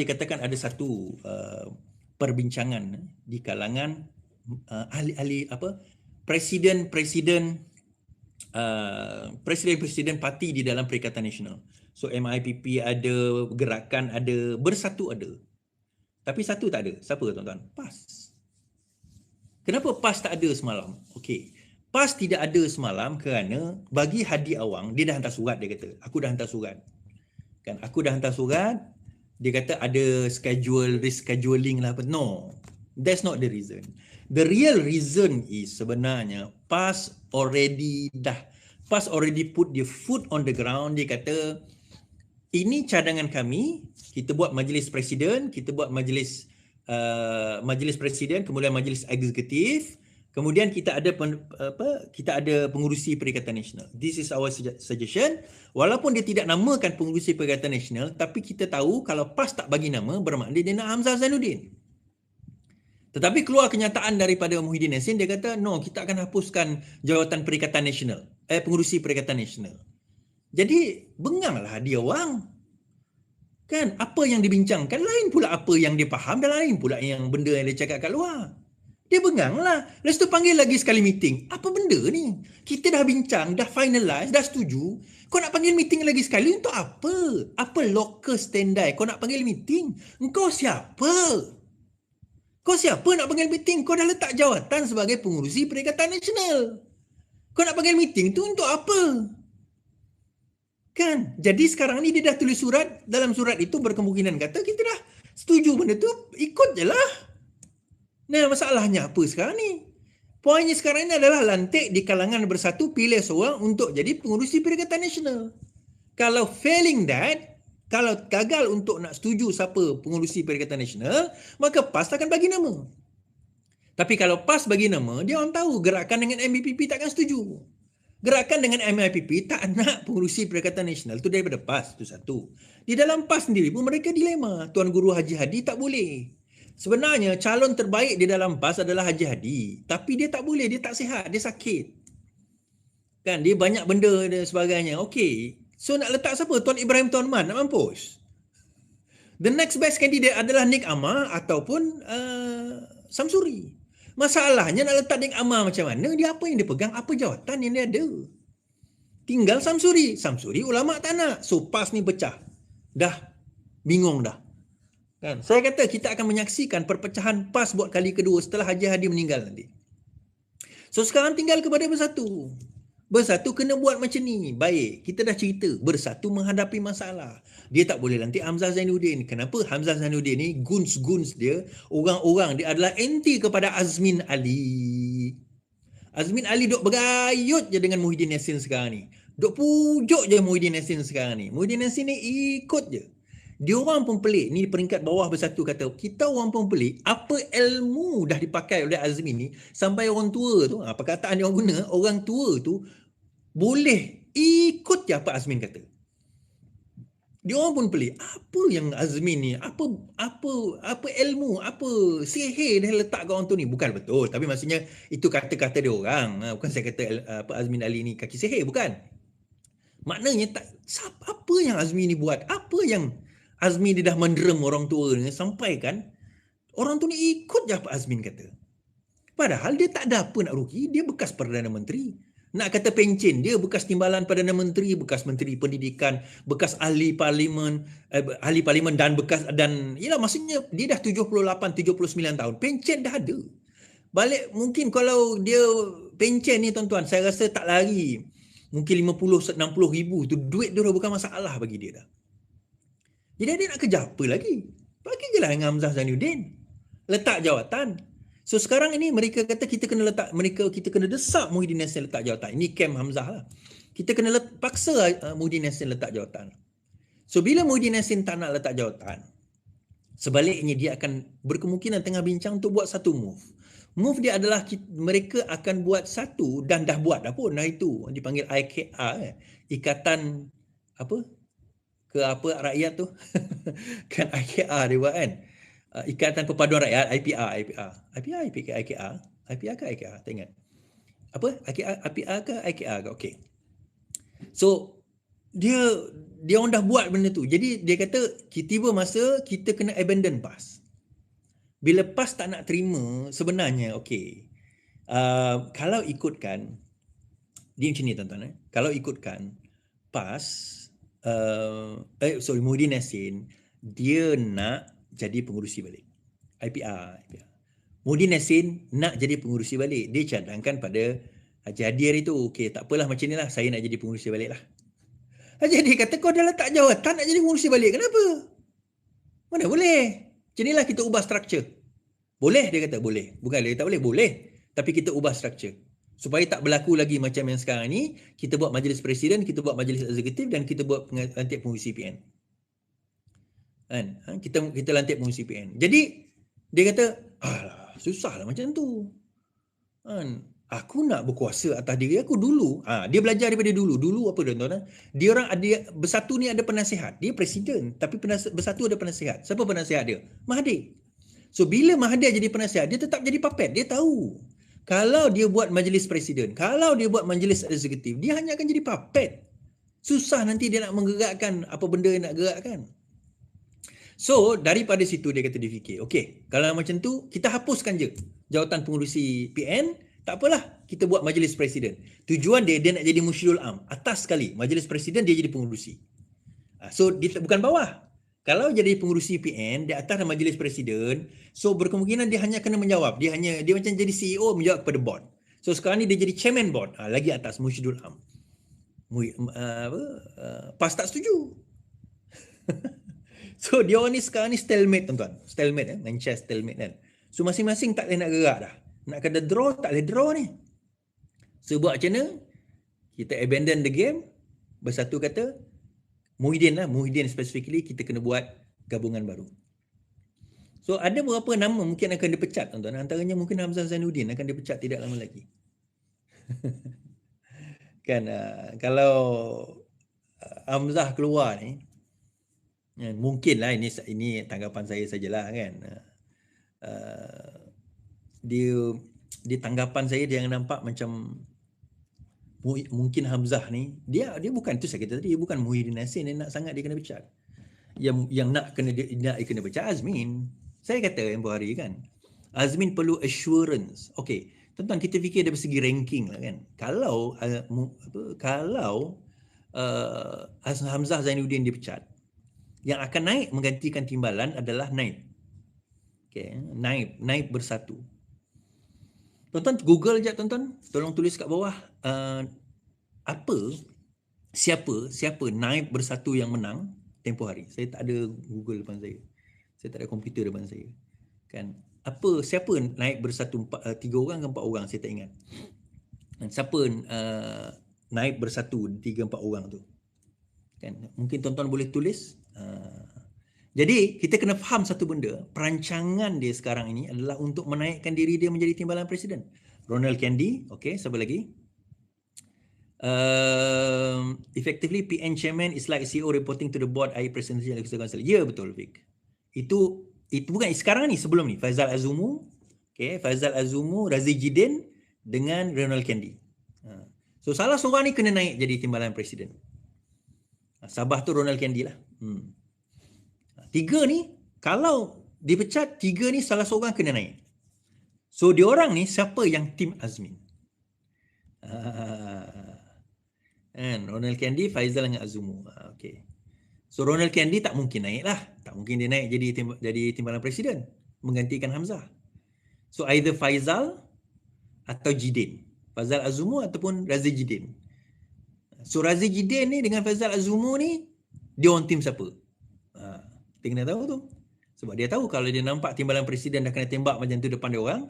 Dikatakan ada satu uh, perbincangan di kalangan uh, ahli-ahli apa presiden-presiden uh, presiden-presiden parti di dalam Perikatan Nasional. So MIPP ada, gerakan ada, bersatu ada. Tapi satu tak ada. Siapa tuan-tuan? PAS. Kenapa PAS tak ada semalam? Okey. PAS tidak ada semalam kerana bagi Hadi Awang, dia dah hantar surat dia kata. Aku dah hantar surat. Kan aku dah hantar surat, dia kata ada schedule rescheduling lah apa. No. That's not the reason. The real reason is sebenarnya PAS already dah PAS already put the foot on the ground. Dia kata ini cadangan kami, kita buat majlis presiden, kita buat majlis uh, majlis presiden, kemudian majlis eksekutif, Kemudian kita ada pen, apa kita ada pengurusi Perikatan Nasional. This is our suggestion. Walaupun dia tidak namakan pengurusi Perikatan Nasional, tapi kita tahu kalau PAS tak bagi nama bermakna dia nak Hamzah Zainuddin. Tetapi keluar kenyataan daripada Muhyiddin Yassin dia kata no kita akan hapuskan jawatan Perikatan Nasional, eh pengurusi Perikatan Nasional. Jadi benganglah dia orang. Kan apa yang dibincangkan lain pula apa yang dia faham dan lain pula yang benda yang dia cakap kat luar. Dia bengang lah. Lepas tu panggil lagi sekali meeting. Apa benda ni? Kita dah bincang, dah finalize, dah setuju. Kau nak panggil meeting lagi sekali untuk apa? Apa local standby? Kau nak panggil meeting? Engkau siapa? Kau siapa nak panggil meeting? Kau dah letak jawatan sebagai pengurusi Perikatan Nasional. Kau nak panggil meeting tu untuk apa? Kan? Jadi sekarang ni dia dah tulis surat. Dalam surat itu berkemungkinan kata kita dah setuju benda tu. Ikut je lah. Nah, masalahnya apa sekarang ni? Poinnya sekarang ini adalah lantik di kalangan bersatu pilih seorang untuk jadi pengurusi Perikatan Nasional. Kalau failing that, kalau gagal untuk nak setuju siapa pengurusi Perikatan Nasional, maka PAS akan bagi nama. Tapi kalau PAS bagi nama, dia orang tahu gerakan dengan MIPP takkan setuju. Gerakan dengan MIPP tak nak pengurusi Perikatan Nasional tu daripada PAS, itu satu. Di dalam PAS sendiri pun mereka dilema. Tuan Guru Haji Hadi tak boleh. Sebenarnya calon terbaik di dalam PAS adalah Haji Hadi. Tapi dia tak boleh, dia tak sihat, dia sakit. Kan, dia banyak benda dan sebagainya. Okey. So nak letak siapa? Tuan Ibrahim Tuan Man nak mampus. The next best candidate adalah Nick Amar ataupun uh, Samsuri. Masalahnya nak letak Nick Amar macam mana? Dia apa yang dia pegang? Apa jawatan yang dia ada? Tinggal Samsuri. Samsuri ulama tak nak. So PAS ni pecah. Dah. Bingung dah. Kan? Saya kata kita akan menyaksikan perpecahan PAS buat kali kedua setelah Haji Hadi meninggal nanti. So sekarang tinggal kepada bersatu. Bersatu kena buat macam ni. Baik, kita dah cerita. Bersatu menghadapi masalah. Dia tak boleh nanti Hamzah Zainuddin. Kenapa Hamzah Zainuddin ni guns-guns dia, orang-orang dia adalah anti kepada Azmin Ali. Azmin Ali duk berayut je dengan Muhyiddin Yassin sekarang ni. Duk pujuk je Muhyiddin Yassin sekarang ni. Muhyiddin Yassin ni ikut je. Dia orang pun pelik. Ni peringkat bawah bersatu kata, kita orang pun pelik. Apa ilmu dah dipakai oleh Azmi ni sampai orang tua tu, apa perkataan orang guna, orang tua tu boleh ikut je apa Azmin kata. Dia orang pun pelik. Apa yang Azmin ni? Apa apa apa ilmu? Apa sihir dia letak kat orang tu ni? Bukan betul. Tapi maksudnya itu kata-kata dia orang. Ha, bukan saya kata apa Azmin Ali ni kaki sihir. Bukan. Maknanya tak, apa yang Azmi ni buat? Apa yang Azmi dia dah menderem orang tua ni sampai kan orang tu ni ikut je apa Azmin kata. Padahal dia tak ada apa nak rugi, dia bekas Perdana Menteri. Nak kata pencen dia bekas timbalan Perdana Menteri, bekas Menteri Pendidikan, bekas ahli parlimen, eh, ahli parlimen dan bekas dan yalah maksudnya dia dah 78 79 tahun. Pencen dah ada. Balik mungkin kalau dia pencen ni tuan-tuan, saya rasa tak lari. Mungkin 50 60 ribu tu duit dia bukan masalah bagi dia dah. Jadi dia nak kerja apa lagi? Bagi je lah dengan Hamzah Zainuddin. Letak jawatan. So sekarang ini mereka kata kita kena letak, mereka kita kena desak Muhyiddin Yassin letak jawatan. Ini camp Hamzah lah. Kita kena let, paksa uh, Muhyiddin Yassin letak jawatan. So bila Muhyiddin Yassin tak nak letak jawatan, sebaliknya dia akan berkemungkinan tengah bincang untuk buat satu move. Move dia adalah kita, mereka akan buat satu dan dah buat dah pun. Nah itu dipanggil IKA, eh. Ikatan apa ke apa rakyat tu? Kan IKR dia buat kan? Uh, Ikatan Perpaduan Rakyat IPR IPR IPR IPR IKR IPR ke IKR tak ingat. Apa? IKR IPR ke IKR ke? Okey. So dia dia orang dah buat benda tu. Jadi dia kata tiba masa kita kena abandon PAS. Bila PAS tak nak terima sebenarnya okey. Uh, kalau ikutkan dia macam ni tuan-tuan eh. Kalau ikutkan PAS uh, eh sorry Muhyiddin Yassin dia nak jadi pengurusi balik. IPR. IPR. Muhyiddin Yassin nak jadi pengurusi balik. Dia cadangkan pada Haji Hadir itu, okey tak apalah macam inilah saya nak jadi pengurusi balik lah. Haji Hadir kata kau dah letak jawatan nak jadi pengurusi balik, kenapa? Mana boleh? Macam inilah kita ubah struktur. Boleh dia kata, boleh. Bukan dia tak boleh, boleh. Tapi kita ubah struktur. Supaya tak berlaku lagi macam yang sekarang ni, kita buat majlis presiden, kita buat majlis eksekutif dan kita buat lantik pengurusi PN. Kan? Ha? Kita kita lantik pengurusi PN. Jadi, dia kata, susah lah macam tu. Kan? aku nak berkuasa atas diri aku dulu. Ha, dia belajar daripada dulu. Dulu apa dia tuan Dia orang ada bersatu ni ada penasihat. Dia presiden tapi penasihat, bersatu ada penasihat. Siapa penasihat dia? Mahathir. So bila Mahathir jadi penasihat, dia tetap jadi puppet. Dia tahu. Kalau dia buat majlis presiden, kalau dia buat majlis eksekutif, dia hanya akan jadi puppet. Susah nanti dia nak menggerakkan apa benda yang nak gerakkan. So daripada situ dia kata dia fikir, okay, kalau macam tu kita hapuskan je jawatan pengurusi PN, tak apalah, kita buat majlis presiden. Tujuan dia, dia nak jadi musyidul am. Atas sekali, majlis presiden dia jadi pengurusi. Ha, so, dia bukan bawah. Kalau jadi pengurusi PN, di atas majlis presiden, so berkemungkinan dia hanya kena menjawab. Dia hanya dia macam jadi CEO menjawab kepada board. So sekarang ni dia jadi chairman board. Ha, lagi atas musyidul am. Mu, uh, apa? Uh, PAS tak setuju. so dia orang ni sekarang ni stalemate tuan-tuan. Stalemate eh, Manchester stalemate kan. So masing-masing tak boleh nak gerak dah. Nak kena draw, tak boleh draw ni. So buat macam mana? Kita abandon the game. Bersatu kata, Muhyiddin lah, Muhyiddin specifically, kita kena buat gabungan baru. So ada beberapa nama mungkin akan dipecat tuan-tuan. Antaranya mungkin Hamzah Zainuddin akan dipecat tidak lama lagi. kan uh, kalau uh, Hamzah keluar ni ya, mungkin lah ini ini tanggapan saya sajalah kan. Uh, dia di tanggapan saya dia yang nampak macam mungkin Hamzah ni dia dia bukan tu saya kata tadi dia bukan Muhyiddin Nasir yang nak sangat dia kena pecat yang yang nak kena dia nak dia kena pecat Azmin. Saya kata yang hari kan Azmin perlu assurance. Okey tuan kita fikir dari segi ranking lah kan. Kalau uh, apa kalau uh, Hamzah Zainuddin dipecat yang akan naik menggantikan timbalan adalah Naib. Okey Naib Naib bersatu Tuan-tuan Google je tuan-tuan. Tolong tulis kat bawah uh, apa siapa siapa naib bersatu yang menang tempoh hari. Saya tak ada Google depan saya. Saya tak ada komputer depan saya. Kan? Apa siapa naib bersatu empat, uh, tiga orang ke empat orang saya tak ingat. Dan siapa uh, naib bersatu tiga empat orang tu. Kan? Mungkin tuan-tuan boleh tulis uh, jadi kita kena faham satu benda, perancangan dia sekarang ini adalah untuk menaikkan diri dia menjadi timbalan presiden. Ronald Candy, okay, siapa lagi? Uh, effectively, PN chairman is like CEO reporting to the board I presidential executive council. Ya betul, Vic. Itu itu bukan sekarang ni sebelum ni Faizal Azumu, okay, Faizal Azumu, Razi Jidin dengan Ronald Candy. Ha. So salah seorang ni kena naik jadi timbalan presiden. Sabah tu Ronald Candy lah. Hmm. Tiga ni kalau dipecat tiga ni salah seorang kena naik. So dia orang ni siapa yang tim Azmin? Ah. And Ronald Candy, Faizal dengan Azumu. Ah, okay. So Ronald Candy tak mungkin naik lah. Tak mungkin dia naik jadi tim, jadi timbalan presiden. Menggantikan Hamzah. So either Faizal atau Jidin. Faizal Azumu ataupun Razi Jidin. So Razi Jidin ni dengan Faizal Azumu ni, dia orang tim siapa? Dia kena tahu tu. Sebab dia tahu kalau dia nampak timbalan presiden dah kena tembak macam tu depan dia orang,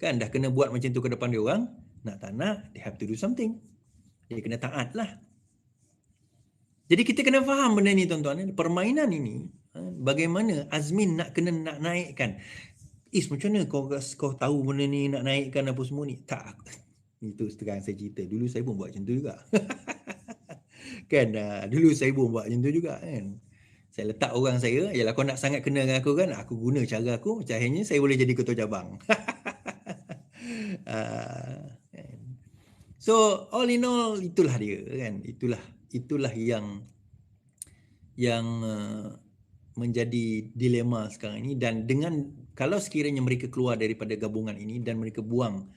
kan dah kena buat macam tu ke depan dia orang, nak tak nak, they have to do something. Dia kena taat lah. Jadi kita kena faham benda ni tuan-tuan. Permainan ini, ha, bagaimana Azmin nak kena nak naikkan. Is macam mana kau, kau tahu benda ni nak naikkan apa semua ni? Tak. Itu sekarang saya cerita. Dulu saya pun buat macam tu juga. kan, uh, dulu saya pun buat macam tu juga. Kan? Saya letak orang saya, ialah kau nak sangat kenal dengan aku kan, aku guna cara aku, akhirnya saya boleh jadi ketua cabang. uh, so all in all itulah dia kan, itulah itulah yang yang uh, menjadi dilema sekarang ini dan dengan kalau sekiranya mereka keluar daripada gabungan ini dan mereka buang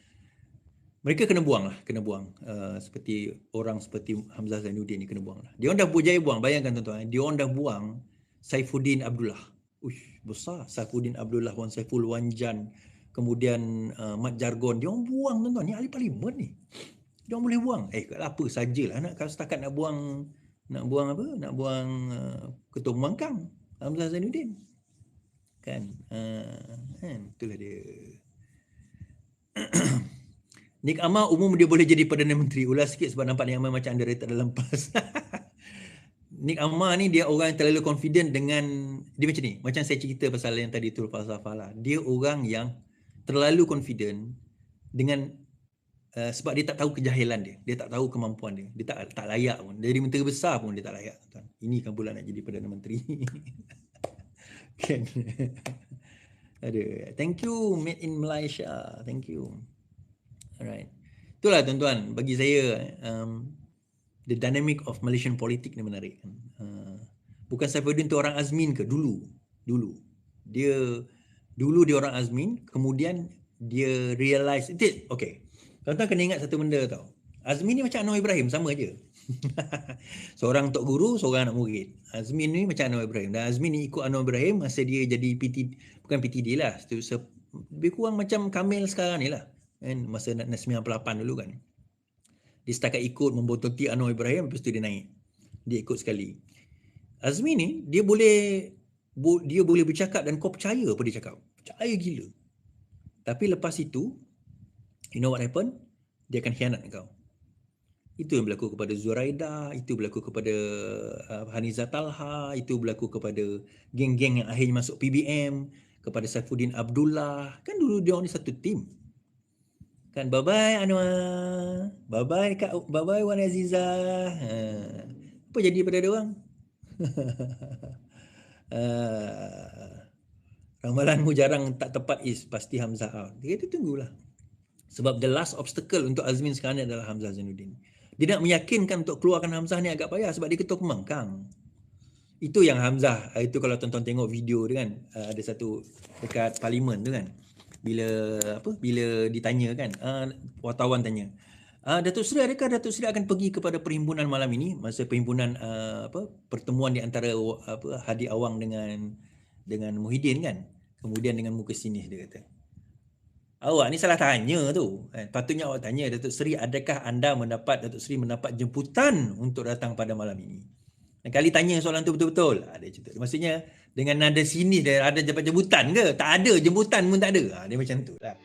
mereka kena buang lah, kena buang. Uh, seperti orang seperti Hamzah Zainuddin ni kena buang lah. Dia orang dah berjaya buang, bayangkan tuan-tuan. Dia orang dah buang Saifuddin Abdullah. Uish, besar. Saifuddin Abdullah, Wan Saiful Wanjan. Kemudian uh, Mat Jargon. Dia orang buang tuan-tuan. Ni ahli parlimen ni. Dia orang boleh buang. Eh, apa sajalah nak kalau setakat nak buang nak buang apa? Nak buang uh, Ketua Pembangkang. Hamzah Zainuddin. Kan? Uh, kan? Itulah dia. Nik Amar umum dia boleh jadi Perdana Menteri. Ulas sikit sebab nampak Nik Amar macam underrated dalam PAS. Nik Amar ni dia orang yang terlalu confident dengan dia macam ni. Macam saya cerita pasal yang tadi tu falsafah lah. Dia orang yang terlalu confident dengan uh, sebab dia tak tahu kejahilan dia. Dia tak tahu kemampuan dia. Dia tak tak layak pun. Dari menteri besar pun dia tak layak. Tuan. Ini kan pula nak jadi Perdana Menteri. kan. Aduh. Thank you made in Malaysia. Thank you. Alright. Itulah tuan-tuan bagi saya um, the dynamic of Malaysian politik ni menarik. Uh, bukan Saifuddin tu orang Azmin ke dulu? Dulu. Dia dulu dia orang Azmin, kemudian dia realize it. Okay. Tuan-tuan kena ingat satu benda tau. Azmin ni macam Anwar Ibrahim sama aja. seorang tok guru, seorang anak murid. Azmin ni macam Anwar Ibrahim. Dan Azmin ni ikut Anwar Ibrahim masa dia jadi PT bukan PTD lah. Lebih kurang macam Kamil sekarang ni lah kan masa nak 98 dulu kan dia setakat ikut membototi Anwar Ibrahim lepas tu dia naik. Dia ikut sekali. Azmi ni dia boleh dia boleh bercakap dan kau percaya apa dia cakap. Percaya gila. Tapi lepas itu you know what happen? Dia akan khianat kau. Itu yang berlaku kepada Zuraida, itu berlaku kepada uh, Haniza Talha, itu berlaku kepada geng-geng yang akhirnya masuk PBM, kepada Saifuddin Abdullah. Kan dulu dia orang ni satu tim. Kan bye bye Anwar. Bye bye Kak bye bye Wan Aziza. Ha. Apa jadi pada dia orang? uh, ramalanmu jarang tak tepat is pasti Hamzah out. Dia kata tunggulah. Sebab the last obstacle untuk Azmin sekarang ni adalah Hamzah Zainuddin. Dia nak meyakinkan untuk keluarkan Hamzah ni agak payah sebab dia ketua pemangkang. Itu yang Hamzah, itu kalau tonton tengok video dia kan, uh, ada satu dekat parlimen tu kan bila apa bila ditanya kan uh, wartawan tanya uh, Datuk Seri adakah Datuk Seri akan pergi kepada perhimpunan malam ini masa perhimpunan uh, apa pertemuan di antara apa Hadi Awang dengan dengan Muhyiddin kan kemudian dengan muka sini dia kata Awak ni salah tanya tu. Eh, patutnya awak tanya Datuk Seri adakah anda mendapat Datuk Seri mendapat jemputan untuk datang pada malam ini. Dan kali tanya soalan tu betul-betul. Ada cerita. Maksudnya dengan nada sini dia ada jemputan ke? Tak ada jemputan pun tak ada. Ha, dia macam tu lah.